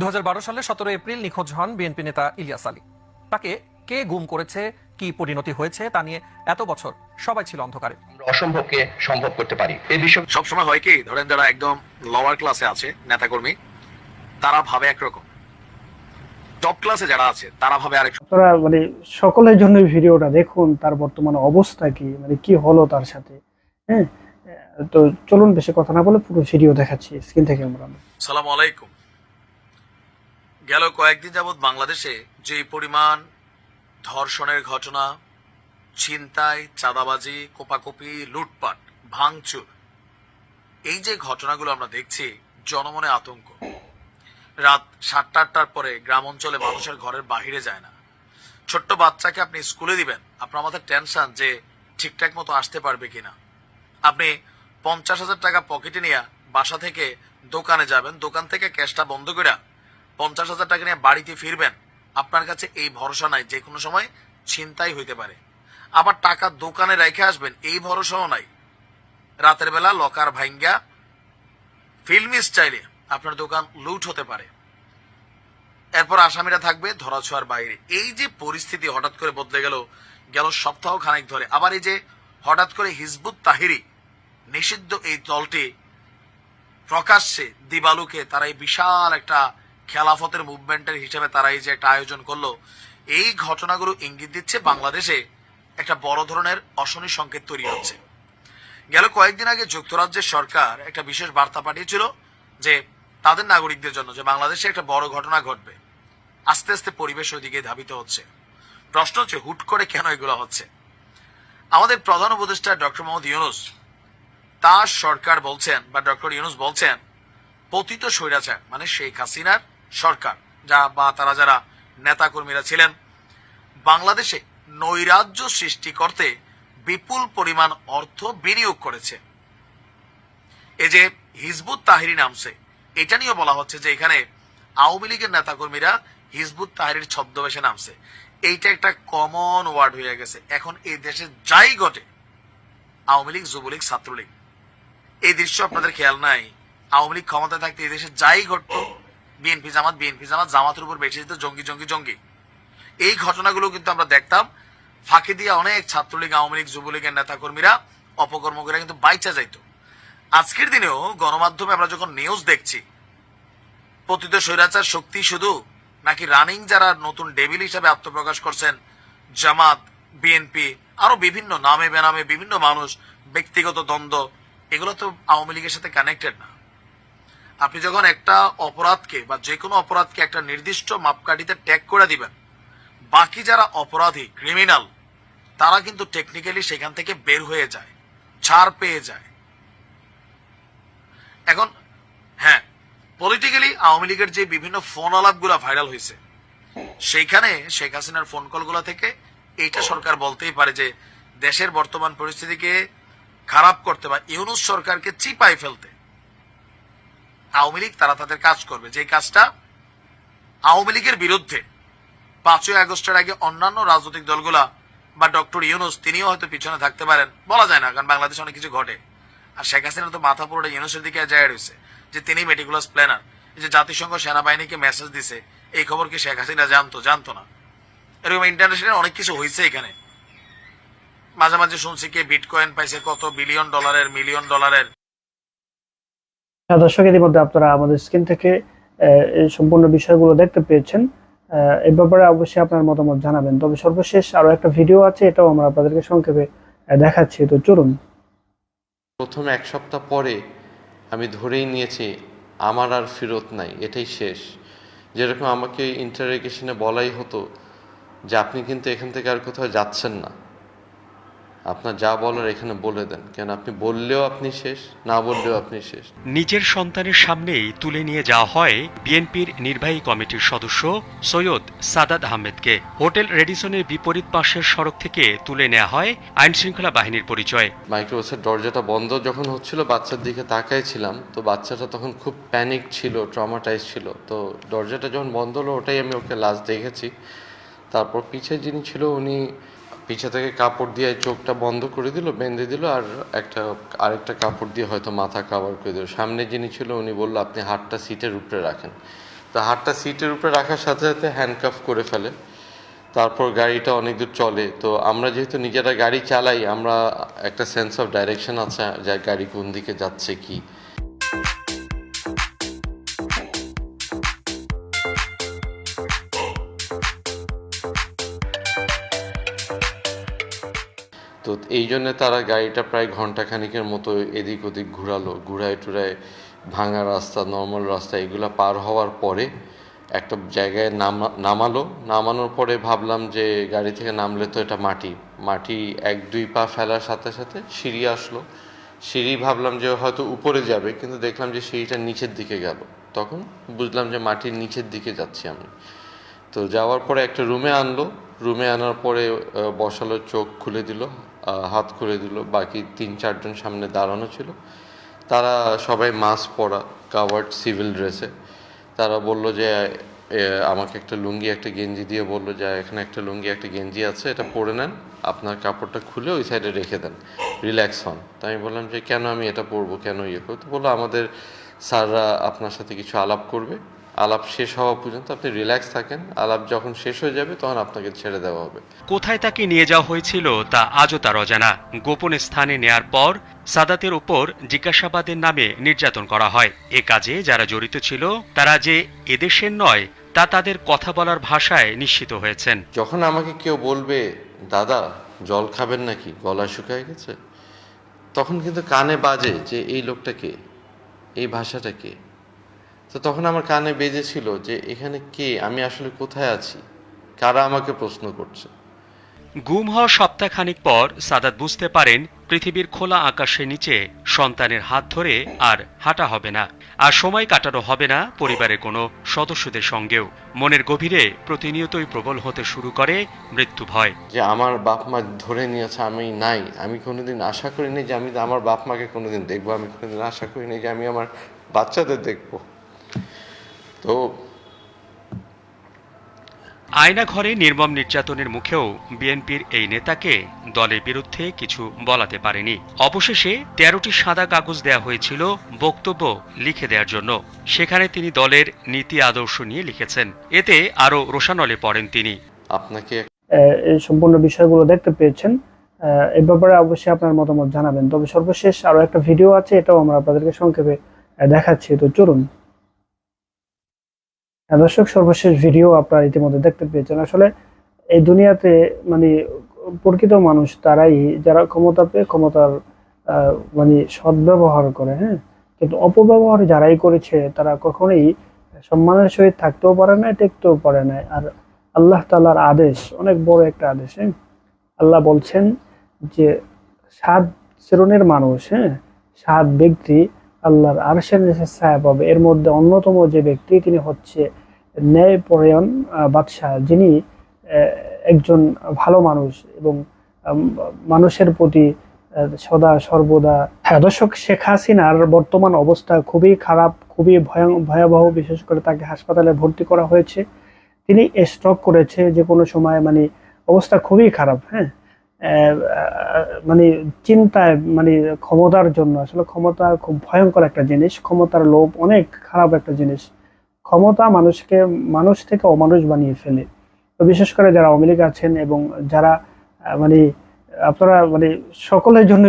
দু সালে সতেরো এপ্রিল নিখোঁজ হন বিএনপি নেতা ইলিয়াস আলী। তাকে কে গুম করেছে কি পরিণতি হয়েছে তা নিয়ে এত বছর সবাই ছিল অন্ধকারে। অসম্ভবকে সম্ভব করতে পারি। এই বিষয় সবসময় হয় কি ধরেন যারা একদম লোয়ার ক্লাসে আছে নেতাকর্মী তারা ভাবে একরকম। টপ ক্লাসে যারা আছে তারা ভাবে আরেক আপনারা মানে সকলের জন্য ভিডিওটা দেখুন তার বর্তমানে অবস্থা কি মানে কি হলো তার সাথে হ্যাঁ? তো চলুন বেশি কথা না বলে পুরো ভিডিও দেখাচ্ছি স্ক্রিন থেকে আমরা। সালাম আলাইকুম। গেল কয়েকদিন যাবৎ বাংলাদেশে যে পরিমাণ ধর্ষণের ঘটনা, ছিনতাই, চাঁদাবাজি, কোপাকুপি, লুটপাট, ভাঙচুর, এই যে ঘটনাগুলো আমরা দেখছি, জনমনে আতঙ্ক। রাত সাতটা আটটার পরে গ্রাম অঞ্চলে মানুষের ঘরের বাহিরে যায় না। ছোট্ট বাচ্চাকে আপনি স্কুলে দিবেন, আপনার মাথায় টেনশন যে ঠিকঠাক মতো আসতে পারবে কিনা। আপনি পঞ্চাশ হাজার টাকা পকেটে নিয়ে বাসা থেকে দোকানে যাবেন, দোকান থেকে ক্যাশটা বন্ধ করে পঞ্চাশ হাজার টাকা নিয়ে বাড়িতে ফিরবেন, আপনার কাছে এই ভরসা নাই, যে কোনো সময় ছিনতাই হইতে পারে। আবার টাকা দোকানে রেখে আসবেন, এই ভরসাও নাই। রাতের বেলা লকার ভাঙ্গা ফিল্মি স্টাইলে আপনার দোকান লুট হতে পারে। এরপর আসামিরা থাকবে ধরাছোঁয়ার বাইরে। এই যে পরিস্থিতি হঠাৎ করে বদলে গেল গেল সপ্তাহ খানেক ধরে। আবার এই যে হঠাৎ করে হিজবুত তাহিরি নিষিদ্ধ এই দলটি প্রকাশ্যে দিবালুকে, তারা এই বিশাল একটা খেলাফতের মুভমেন্টের হিসেবে তারা এই যে একটা আয়োজন করল, এই ঘটনাগুলো ইঙ্গিত দিচ্ছে বাংলাদেশে একটা বড় ধরনের অশনি সংকেত তৈরি হচ্ছে। গেল কয়েকদিন আগে যুক্তরাজ্যের সরকার একটা বিশেষ বার্তা পাঠিয়েছিল যে তাদের নাগরিকদের জন্য যে বাংলাদেশে একটা বড় ঘটনা ঘটবে। আস্তে আস্তে পরিবেশ ওইদিকে ধাবিত হচ্ছে। প্রশ্ন হচ্ছে, হুট করে কেন এগুলো হচ্ছে? আমাদের প্রধান উপদেষ্টা ডক্টর মোহাম্মদ ইউনুস, তার সরকার বলছেন বা ডক্টর ইউনুস বলছেন, পতিত স্বৈরাচার মানে শেখ হাসিনার সরকার, যা বা তারা যারা নেতাকর্মীরা ছিলেন। বাংলাদেশে নৈরাজ্য সৃষ্টি করতে বিপুল পরিমাণ অর্থ বিনিয়োগ করেছে। এই যে হিজবুত তাহিরি নামছে, এটা নিয়েও বলা হচ্ছে যে এখানে আওয়ামী লীগের নেতাকর্মীরা হিজবুত তাহিরির ছদ্মবেশে নামছে। এইটা একটা কমন ওয়ার্ড হয়ে গেছে। এখন এই দেশে যাই ঘটে, আওয়ামী লীগ, যুবলীগ, ছাত্রলীগ, এই দৃশ্য আপনাদের খেয়াল নাই। আওয়ামী লীগ ক্ষমতায় থাকতে এই দেশে যাই ঘটতো বিএনপি জামাত বিএনপি জামাত, জামাতের উপর বেশি যেত জঙ্গি জঙ্গি জঙ্গি। এই ঘটনাগুলো কিন্তু আমরা দেখতাম। ফাঁকি দিয়ে অনেক ছাত্রলীগ, আওয়ামী লীগ, যুবলীগের নেতাকর্মীরা অপকর্ম করে কিন্তু বাইচা যাইতো। আজকের দিনেও গণমাধ্যমে আমরা যখন নিউজ দেখছি, পতিত স্বৈরাচার শক্তি শুধু নাকি রানিং যারা নতুন ডেভিল হিসাবে আত্মপ্রকাশ করছেন, জামাত, বিএনপি, আরও বিভিন্ন নামে বেনামে বিভিন্ন মানুষ, ব্যক্তিগত দ্বন্দ্ব, এগুলো তো আওয়ামী লীগের সাথে কানেক্টেড না। আপনি যখন একটা অপরাধকে বা যে কোনো অপরাধকে একটা নির্দিষ্ট মাপকাঠিতে ট্যাগ করে দিবেন, বাকি যারা অপরাধী ক্রিমিনাল তারা কিন্তু টেকনিক্যালি সেখান থেকে বের হয়ে যায়, ছাড় পেয়ে যায়। এখন হ্যাঁ পলিটিক্যালি আওয়ামী লীগের যে বিভিন্ন ফোন আলাপগুলো ভাইরাল হয়েছে, সেইখানে শেখ হাসিনার ফোন কলগুলো থেকে এইটা সরকার বলতেই পারে যে, দেশের বর্তমান পরিস্থিতিকে খারাপ করতে বা ইউনুস সরকারকে চিপাই ফেলতে। আওয়ামী লীগ, তারা তাদের কাজ করবে। যে কাজটা আওয়ামী লীগের বিরুদ্ধে। পাঁচই আগস্টের আগে অন্যান্য রাজনৈতিক দলগুলা বা ডক্টর ইউনুস, তিনিও হয়তো পিছনে থাকতে পারেন। বলা যায় না, কারণ বাংলাদেশে অনেক কিছু ঘটে। আর শেখ হাসিনা তো মাথা পুরোটা ইউনুসের দিকে যায় রয়েছে, যে তিনি মেটিকুলাস প্ল্যানার যে জাতিসংঘ সেনাবাহিনীকে মেসেজ দিছে, এই খবর কি শেখ হাসিনা জানতো? জানতো না। এরকম ইন্টারন্যাশনাল অনেক কিছু হয়েছে এখানে। মাঝে মাঝে শুনছি কি বিটকয়েন পাইছে কত বিলিয়ন ডলারের মিলিয়ন ডলারের হ্যাঁ, দর্শক ইতিমধ্যে আপনারা আমাদের স্ক্রিন থেকে এই সম্পূর্ণ বিষয়গুলো দেখতে পেয়েছেন। এ ব্যাপারে অবশ্যই আপনার মতামত জানাবেন। তবে সর্বশেষ আরও একটা ভিডিও আছে এটাও আমরা আপনাদেরকে সংক্ষেপে দেখাচ্ছি। তো চলুন। প্রথম এক সপ্তাহ পরে আমি ধরেই নিয়েছি আমার আর ফেরত নাই এটাই শেষ। যেরকম আমাকে ইন্টারোগেশনে বলাই হতো যে আপনি কিন্তু এখান থেকে আর কোথাও যাচ্ছেন না। আপনার যা বলার এখানে বলে দেন। কেন আপনি বললেও আপনি শেষ না বললেও আপনি শেষ। নিজের সন্তানের সামনেই তুলে নিয়ে যাওয়া হয় বিএনপির নির্বাহী কমিটির সদস্য সৈয়দ সাদাত আহমেদকে। হোটেল রেডিসনের বিপরীত পাশের সড়ক থেকে তুলে নেওয়া হয় আইনশৃঙ্খলা বাহিনীর পরিচয়। মাইক্রোবাসের দরজাটা বন্ধ যখন হচ্ছিল বাচ্চার দিকে তাকাইছিলাম তো বাচ্চাটা তখন খুব প্যানিক ছিল ট্রমাটাইজ ছিল। তো দরজাটা যখন বন্ধ হলো ওটাই আমি ওকে লাস্ট দেখেছি। তারপর পিছে যিনি ছিল উনি পিছে থেকে কাপড় দিয়ে চোখটা বন্ধ করে দিল, বেঁধে দিল, আর একটা, আরেকটা কাপড় দিয়ে হয়তো মাথা কাভার করে দিল। সামনে যিনি ছিল, উনি বলল, আপনি হাতটা সিটের উপরে রাখেন। তা হাতটা সিটের উপরে রাখার সাথে সাথে হ্যান্ডকাফ করে ফেলে। তারপর গাড়িটা অনেক দূর চলে। তো আমরা যেহেতু নিজেরা গাড়ি চালাই, আমরা একটা সেন্স অফ ডাইরেকশন আছে, যে গাড়ি কোন দিকে যাচ্ছে কি। তো এই জন্য তারা গাড়িটা প্রায় ঘণ্টা খানিকের মতো এদিক ওদিক ঘুরালো, ঘুরায় টুরায় ভাঙা রাস্তা নর্মাল রাস্তা এগুলো পার হওয়ার পরে একটা জায়গায় নামা, নামালো। নামানোর পরে ভাবলাম যে গাড়ি থেকে নামলে তো এটা মাটি। মাটি এক, দুই পা ফেলার সাথে সাথে সিঁড়ি আসলো। সিঁড়ি ভাবলাম যে হয়তো উপরে যাবে, কিন্তু দেখলাম যে সিঁড়িটা নিচের দিকে গেল। তখন বুঝলাম যে মাটির নিচের দিকে যাচ্ছি আমি। তো যাওয়ার পরে একটা রুমে আনলো। রুমে আনার পরে বসালো, চোখ খুলে দিল। হাত খুলে দিল। বাকি তিন, চারজন সামনে দাঁড়ানো ছিল। তারা সবাই মাস্ক পরা কাভার্ড সিভিল ড্রেসে তারা বলল যে আমাকে একটা লুঙ্গি, একটা গেঞ্জি দিয়ে বলল যে, এখানে একটা লুঙ্গি, একটা গেঞ্জি আছে, এটা পরে নেন। আপনার কাপড়টা খুলে ওই সাইডে রেখে দেন। রিল্যাক্স হন। তো আমি বললাম যে, কেন আমি এটা পরবো? কেন ইয়ে করব? তো বলল, আমাদের স্যাররা আপনার সাথে কিছু আলাপ করবে। আলাপ শেষ হওয়া পর্যন্ত আপনি রিল্যাক্স থাকেন। আলাপ যখন শেষ হয়ে যাবে তখন আপনাকে ছেড়ে দেওয়া হবে। কোথায় তাকে নিয়ে যাওয়া হয়েছিল তা আজও তার অজানা। গোপন স্থানে নেয়ার পর সাদাতের ওপর জিজ্ঞাসাবাদের নামে নির্যাতন করা হয়। এ কাজে যারা জড়িত ছিল তারা যে এদেশের নয় তা তাদের কথা বলার ভাষায় নিশ্চিত হয়েছেন। যখন আমাকে কেউ বলবে দাদা জল খাবেন নাকি? গলা শুকায় গেছে? তখন কিন্তু কানে বাজে যে এই লোকটাকে এই ভাষাটা কে? তো তখন আমার কানে বেজেছিল যে এখানে কে? আমি আসলে কোথায় আছি? কারা আমাকে প্রশ্ন করছে? গুম হওয়ার সপ্তাহখানিক পর সাদাত বুঝতে পারেন পৃথিবীর খোলা আকাশের নিচে সন্তানের হাত ধরে আর হাঁটা হবে না। আর সময় কাটানো হবে না পরিবারের কোনো সদস্যদের সঙ্গেও। মনের গভীরে প্রতিনিয়তই প্রবল হতে শুরু করে মৃত্যু ভয়। যে আমার বাপ মা ধরে নিয়েছে আমি নাই। আমি কোনোদিন আশা করিনি যে আমি আমার বাপ মাকে কোনোদিন দেখব। আমি কোনোদিন আশা করিনি যে আমি আমার বাচ্চাদের দেখব। তো আয়না ঘরে নির্মম নির্যাতনের মুখেও বিএনপির এই নেতাকে দলের বিরুদ্ধে কিছু বলাতে পারেনি। অবশেষে তেরোটি সাদা কাগজ দেয়া হয়েছিল বক্তব্য লিখে দেওয়ার জন্য। সেখানে তিনি দলের নীতি আদর্শ নিয়ে লিখেছেন। এতে আরও রোশানলে পড়েন তিনি। আপনাকে এই সম্পূর্ণ বিষয়গুলো দেখতে পেয়েছেন। আহ, এই ব্যাপারে অবশ্যই আপনার মতামত জানাবেন। তবে সর্বশেষ আরও একটা ভিডিও আছে এটাও আমরা আপনাদেরকে সংক্ষেপে দেখাচ্ছি। তো চলুন। দর্শক, সর্বশেষ ভিডিও আপনারা ইতিমধ্যে দেখতে পেয়েছেন। আসলে এই দুনিয়াতে মানে প্রকৃত মানুষ তারাই, যারা ক্ষমতা পেয়ে ক্ষমতার মানে সদ্ব্যবহার করে হ্যাঁ? কিন্তু অপব্যবহার যারাই করেছে, তারা কখনোই সম্মানের সহিত থাকতেও পারে না, টেকতেও পারে না। আর আল্লাহ তালার আদেশ, অনেক বড় একটা আদেশ হ্যাঁ? আল্লাহ বলছেন যে, সাত শ্রেণির মানুষ হ্যাঁ? সাত ব্যক্তি আল্লাহর আরশের নিচে ছায়া পাবে। এর মধ্যে অন্যতম যে ব্যক্তি, তিনি হচ্ছে ন্যায়পরায়ণ বাদশাহ, যিনি একজন ভালো মানুষ এবং মানুষের প্রতি সদা, সর্বদা হ্যাঁ দর্শক, শেখ হাসিনার বর্তমান অবস্থা খুবই খারাপ, খুবই ভয়াং- ভয়াবহ, বিশেষ করে তাকে হাসপাতালে ভর্তি করা হয়েছে। তিনি স্ট্রোক করেছে যে কোনো সময় মানে অবস্থা খুবই খারাপ হ্যাঁ? মানে চিন্তায় মানে ক্ষমতার জন্য। আসলে ক্ষমতা খুব ভয়ঙ্কর একটা জিনিস। ক্ষমতার লোভ অনেক খারাপ একটা জিনিস। ক্ষমতা মানুষকে, মানুষ থেকে অমানুষ বানিয়ে ফেলে। তো বিশেষ করে যারা আওয়ামী আছেন এবং যারা মানে আপনারা মানে সকলের জন্য